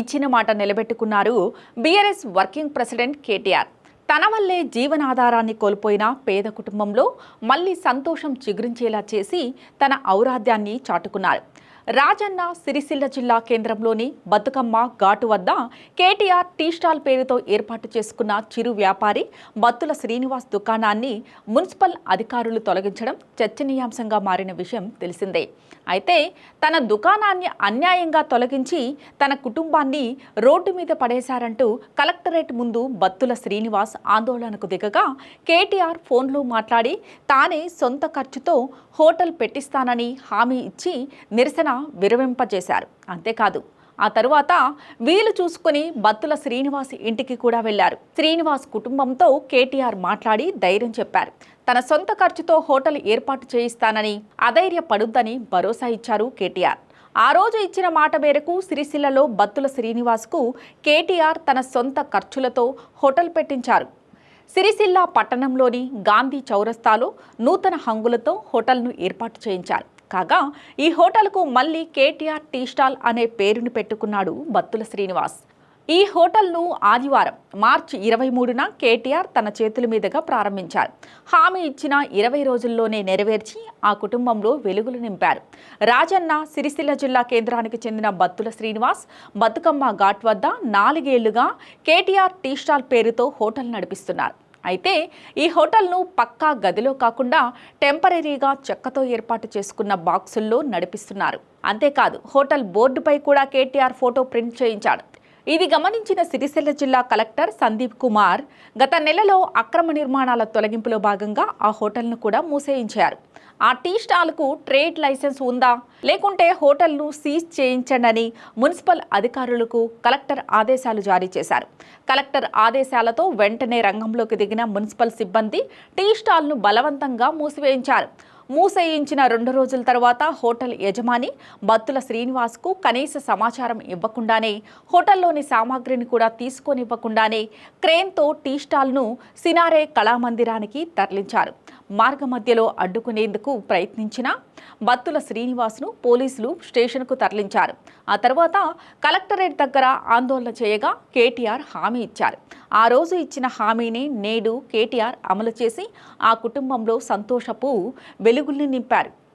ఇచ్చిన మాట నిలబెట్టుకున్నారు బీఆర్ఎస్ వర్కింగ్ ప్రెసిడెంట్ కేటీఆర్. తన వల్లే జీవనాధారాన్ని కోల్పోయిన పేద కుటుంబంలో మళ్ళీ సంతోషం చిగురించేలా చేసి తన ఔరాధ్యాన్ని చాటుకున్నారు. రాజన్న సిరిసిల్ల జిల్లా కేంద్రంలోని బతుకమ్మ ఘాటు వద్ద కేటీఆర్ టీ స్టాల్ పేరుతో ఏర్పాటు చేసుకున్న చిరు వ్యాపారి బత్తుల శ్రీనివాస్ దుకాణాన్ని మున్సిపల్ అధికారులు తొలగించడం చర్చనీయాంశంగా మారిన విషయం తెలిసిందే. అయితే తన దుకాణాన్ని అన్యాయంగా తొలగించి తన కుటుంబాన్ని రోడ్డు మీద పడేశారంటూ కలెక్టరేట్ ముందు బత్తుల శ్రీనివాస్ ఆందోళనకు దిగగా కేటీఆర్ ఫోన్లో మాట్లాడి తానే సొంత ఖర్చుతో హోటల్ పెట్టిస్తానని హామీ ఇచ్చి నిరసన విరవింపజేశారు అంతేకాదు ఆ తరువాత వీలు చూసుకుని బత్తుల శ్రీనివాస్ ఇంటికి కూడా వెళ్ళారు శ్రీనివాస్ కుటుంబంతో కేటీఆర్ మాట్లాడి ధైర్యం చెప్పారు. తన సొంత ఖర్చుతో హోటల్ ఏర్పాటు చేయిస్తానని అధైర్యపడుద్దని భరోసా ఇచ్చారు కేటీఆర్. ఆ రోజు ఇచ్చిన మాట మేరకు సిరిసిల్లలో బత్తుల శ్రీనివాస్కు కేటీఆర్ తన సొంత ఖర్చులతో హోటల్ పెట్టించారు. సిరిసిల్ల పట్టణంలోని గాంధీ చౌరస్తాలో నూతన హంగులతో హోటల్ను ఏర్పాటు చేయించారు. కాగా ఈ హోటల్కు మళ్ళీ కేటీఆర్ టీ స్టాల్ అనే పేరును పెట్టుకున్నాడు బత్తుల శ్రీనివాస్. ఈ హోటల్ను ఆదివారం మార్చి ఇరవై మూడున కేటీఆర్ తన చేతుల మీదుగా ప్రారంభించారు. హామీ ఇచ్చిన ఇరవై రోజుల్లోనే నెరవేర్చి ఆ కుటుంబంలో వెలుగులు నింపారు. రాజన్న సిరిసిల్ల జిల్లా కేంద్రానికి చెందిన బత్తుల శ్రీనివాస్ బతుకమ్మ ఘాట్ వద్ద నాలుగేళ్ళుగా కేటీఆర్ టీ స్టాల్ పేరుతో హోటల్ నడిపిస్తున్నారు. అయితే ఈ హోటల్ను పక్కా గదిలో కాకుండా టెంపరీగా చెక్కతో ఏర్పాటు చేసుకున్న బాక్సుల్లో నడిపిస్తున్నారు. అంతేకాదు హోటల్ బోర్డుపై కూడా కేటీఆర్ ఫోటో ప్రింట్ చేయించాడు. ఇది గమనించిన సిరిసిల్ల జిల్లా కలెక్టర్ సందీప్ కుమార్ గత నెలలో అక్రమ నిర్మాణాల తొలగింపులో భాగంగా ఆ హోటల్ను కూడా మూసేయించారు. ఆ టీ స్టాల్కు ట్రేడ్ లైసెన్స్ ఉందా? లేకుంటే హోటల్ను సీజ్ చేయించండి మున్సిపల్ అధికారులకు కలెక్టర్ ఆదేశాలు జారీ చేశారు. కలెక్టర్ ఆదేశాలతో వెంటనే రంగంలోకి దిగిన మున్సిపల్ సిబ్బంది టీ స్టాల్ను బలవంతంగా మూసివేయించారు. మూసేయించిన రెండు రోజుల తర్వాత హోటల్ యజమాని బత్తుల శ్రీనివాస్కు కనీస సమాచారం ఇవ్వకుండానే హోటల్లోని సామాగ్రిని కూడా తీసుకొనివ్వకుండానే క్రేన్తో టీ స్టాల్ను సినారే కళామందిరానికి తరలించారు. మార్గ మధ్యలో అడ్డుకునేందుకు ప్రయత్నించిన బత్తుల శ్రీనివాస్ను పోలీసులు స్టేషన్కు తరలించారు. ఆ తర్వాత కలెక్టరేట్ దగ్గర ఆందోళన చేయగా కేటీఆర్ హామీ ఇచ్చారు. ఆ రోజు ఇచ్చిన హామీని నేడు కేటీఆర్ అమలు చేసి ఆ కుటుంబంలో సంతోషపు వెలుగుల్ని నింపారు.